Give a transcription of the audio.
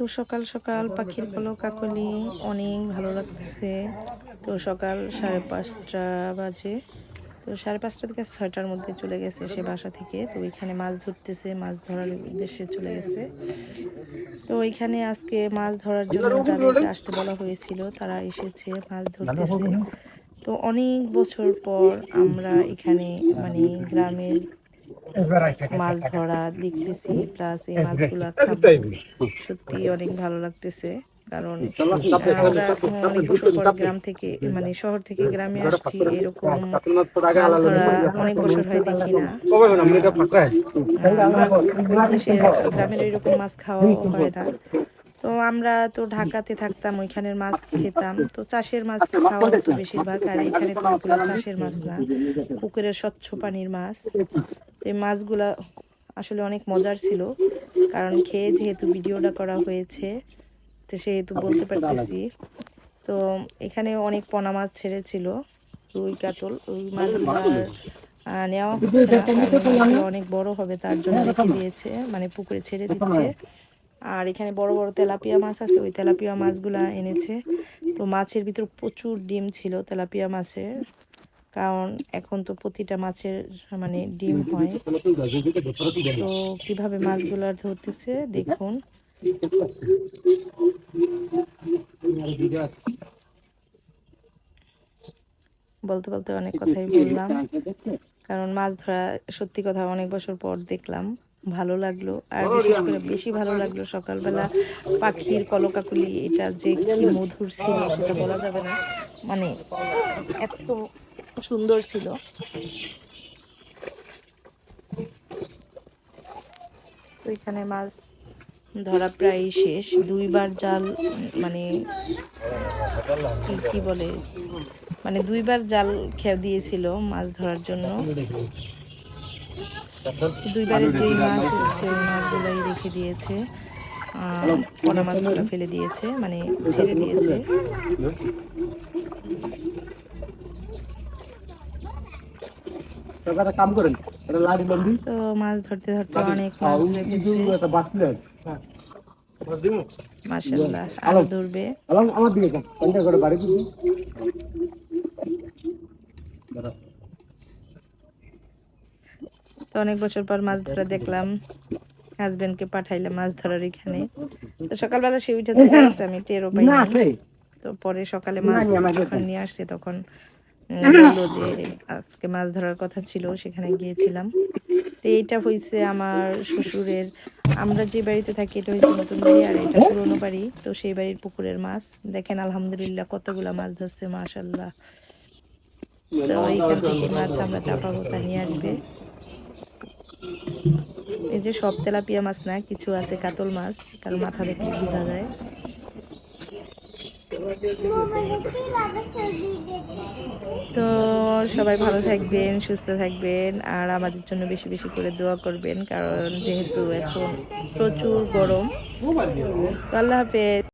তো সকাল সকাল পাখির কলো কাকলি অনেক ভালো লাগতেছে। তো সকাল সাড়ে পাঁচটা বাজে। তো সাড়ে পাঁচটা থেকে ছয়টার মধ্যে চলে গেছে সে বাসা থেকে। তো ওইখানে মাছ ধরতেছে, মাছ ধরার উদ্দেশ্যে চলে গেছে। তো ওইখানে আজকে মাছ ধরার জন্য যাদের আসতে বলা হয়েছিল, তারা এসেছে, মাছ ধরতেছে। তো অনেক বছর পর আমরা এখানে মানে গ্রামের মাছ ধরা দেখতেছি প্লাস এই মাছগুলা সত্যি অনেক ভালো লাগতেছে কারণ আমরা অনেক বছর পর গ্রাম থেকে মানে শহর থেকে গ্রামে আসছি এরকম অনেক বছর হয় দেখি না গ্রামের এরকম মাছ খাওয়া হয় না তো আমরা তো ঢাকাতে থাকতাম ওইখানের মাছ খেতাম তো চাষের মাছ খাওয়া হতো বেশিরভাগ আর এখানে তো চাষের মাছ না পুকুরের স্বচ্ছ পানির মাছ তো এই মাছগুলা আসলে অনেক মজার ছিল। কারণ খেয়ে যেহেতু ভিডিওটা করা হয়েছে তো সেহেতু বলতে পারতেছি। তো এখানে অনেক পোনা মাছ ছেড়েছিল রুই কাতল। ওই মাছগুলো নেওয়া হচ্ছে না। অনেক বড় হবে তার জন্য রেখে দিয়েছে মানে পুকুরে ছেড়ে দিচ্ছে। আর এখানে বড় বড় তেলাপিয়া মাছ আছে ওই তেলাপিয়া মাছগুলা এনেছে। তো মাছের ভিতর প্রচুর ডিম ছিল তেলাপিয়া মাছের। কারণ এখন তো প্রতিটা মাছের মানে ডিম হয়। তো কীভাবে মাছগুলো আর ধরতেছে দেখুন। বলতে বলতে অনেক কথাই বললাম কারণ মাছ ধরা সত্যি কথা অনেক বছর পর দেখলাম ভালো লাগল। আর বিশেষ করে বেশি ভালো লাগল সকালবেলা পাখির কলকাকুলি এটা যে কি মধুর ছিল সেটা বলা যাবে না। মানে এত সুন্দর ছিল। এখানে মাছ ধরা প্রায় শেষ। দুইবার জাল মানে কি বলে? মানে দুইবার জাল খেয়ে দিয়েছিল মাছ ধরার জন্য। দুইবারের যেই মাছ উঠছে, ওই মাছগুলোই রেখে দিয়েছে। পোনা মাছগুলো ফেলে দিয়েছে মানে ছেড়ে দিয়েছে। একটা কাম করেন লাড়ি লম্বি তো মাছ ধরতে ধরতে অনেক মাছ রেখেছে একটা বাঁচলেন মাসাল্লাহ আরও ধরবে। আলাম আমার দিকে যান কোনটা করে বাড়ি দিবি তো অনেক বছর পর মাছ ধরা দেখলাম হাজবেন্ডকে পাঠাইলাম মাছ ধরার এখানে। তো সকালবেলা সে উঠে চলে গেছে আমি টেরও পাই তো পরে সকালে মাছ যখন নিয়ে আসছে তখন বলল যে আজকে মাছ ধরার কথা ছিল সেখানে গিয়েছিলাম। তো এইটা হয়েছে আমার শ্বশুরের আমরা যে বাড়িতে থাকি এটা হয়েছে নতুন বাড়ি আর এটা পুরোনো বাড়ি। তো সেই বাড়ির পুকুরের মাছ। দেখেন আলহামদুলিল্লাহ কতগুলা মাছ ধরছে মাশাল্লাহ তো এইখান থেকে মাছ আমরা চাপাবো তা নিয়ে আসবে। এই যে সব তেলাপিয়া মাছ না কিছু আছে কাতল মাছ কারণ মাথা দেখলে বোঝা যায়। তো সবাই ভালো থাকবেন, সুস্থ থাকবেন, আর আমাদের জন্য বেশি বেশি করে দোয়া করবেন, কারণ যেহেতু এখন প্রচুর গরম। তো আল্লাহ হাফেজ।